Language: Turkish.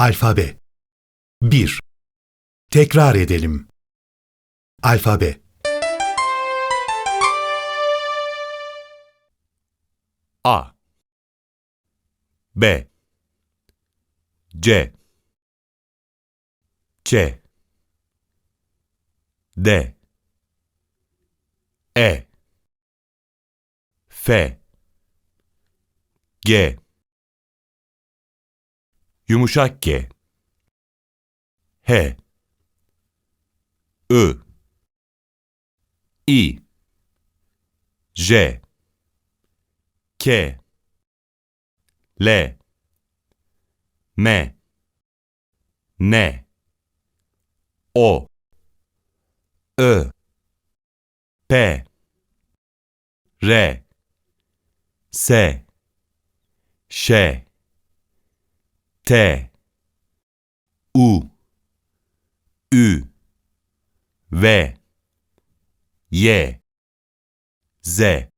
Alfabe. 1. Tekrar edelim. Alfabe. A. B. C. Ç. D. E. F. G Yumuşak G H. I I. J. K. L. M. N. O. Ö. P. R. S. Ş T. U. Ü. V. Y. Z